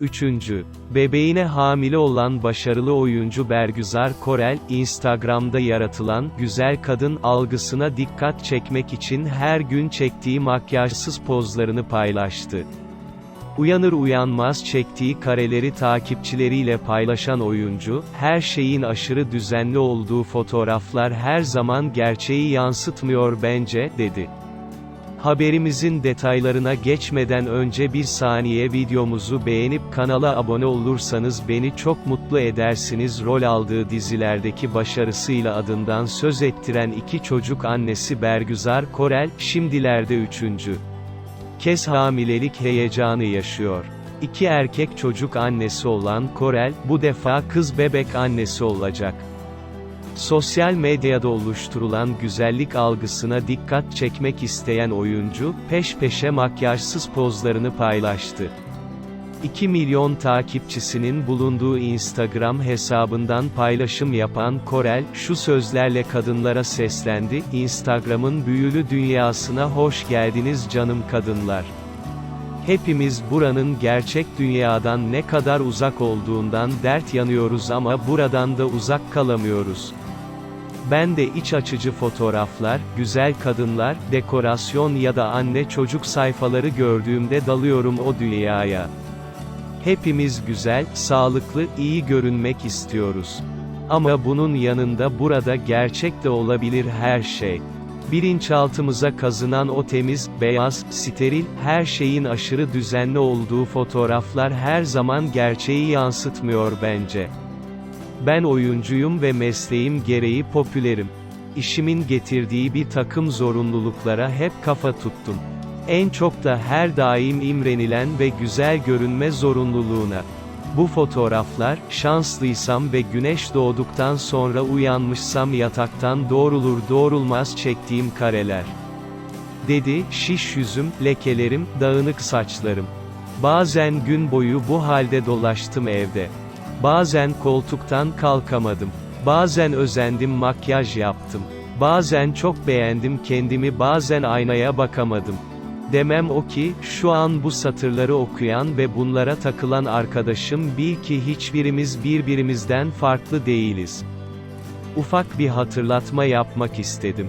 3. Bebeğine hamile olan başarılı oyuncu Bergüzar Korel, Instagram'da yaratılan güzel kadın algısına dikkat çekmek için her gün çektiği makyajsız pozlarını paylaştı. Uyanır uyanmaz çektiği kareleri takipçileriyle paylaşan oyuncu, her şeyin aşırı düzenli olduğu fotoğraflar her zaman gerçeği yansıtmıyor bence, dedi. Haberimizin detaylarına geçmeden önce bir saniye videomuzu beğenip kanala abone olursanız beni çok mutlu edersiniz. Rol aldığı dizilerdeki başarısıyla adından söz ettiren iki çocuk annesi Bergüzar Korel, şimdilerde üçüncü kez hamilelik heyecanı yaşıyor. İki erkek çocuk annesi olan Korel, bu defa kız bebek annesi olacak. Sosyal medyada oluşturulan güzellik algısına dikkat çekmek isteyen oyuncu, peş peşe makyajsız pozlarını paylaştı. 2 milyon takipçisinin bulunduğu Instagram hesabından paylaşım yapan Korel, şu sözlerle kadınlara seslendi, Instagram'ın büyülü dünyasına hoş geldiniz canım kadınlar. Hepimiz buranın gerçek dünyadan ne kadar uzak olduğundan dert yanıyoruz ama buradan da uzak kalamıyoruz. Ben de iç açıcı fotoğraflar, güzel kadınlar, dekorasyon ya da anne çocuk sayfaları gördüğümde dalıyorum o dünyaya. Hepimiz güzel, sağlıklı, iyi görünmek istiyoruz. Ama bunun yanında burada gerçek de olabilir her şey. Bilinçaltımıza kazınan o temiz, beyaz, steril, her şeyin aşırı düzenli olduğu fotoğraflar her zaman gerçeği yansıtmıyor bence. Ben oyuncuyum ve mesleğim gereği popülerim. İşimin getirdiği bir takım zorunluluklara hep kafa tuttum. En çok da her daim imrenilen ve güzel görünme zorunluluğuna. Bu fotoğraflar, şanslıysam ve güneş doğduktan sonra uyanmışsam yataktan doğrulur doğrulmaz çektiğim kareler. Dedi, şiş yüzüm, lekelerim, dağınık saçlarım. Bazen gün boyu bu halde dolaştım evde. Bazen koltuktan kalkamadım. Bazen özendim makyaj yaptım. Bazen çok beğendim kendimi bazen aynaya bakamadım. Demem o ki, şu an bu satırları okuyan ve bunlara takılan arkadaşım bil ki hiçbirimiz birbirimizden farklı değiliz. Ufak bir hatırlatma yapmak istedim.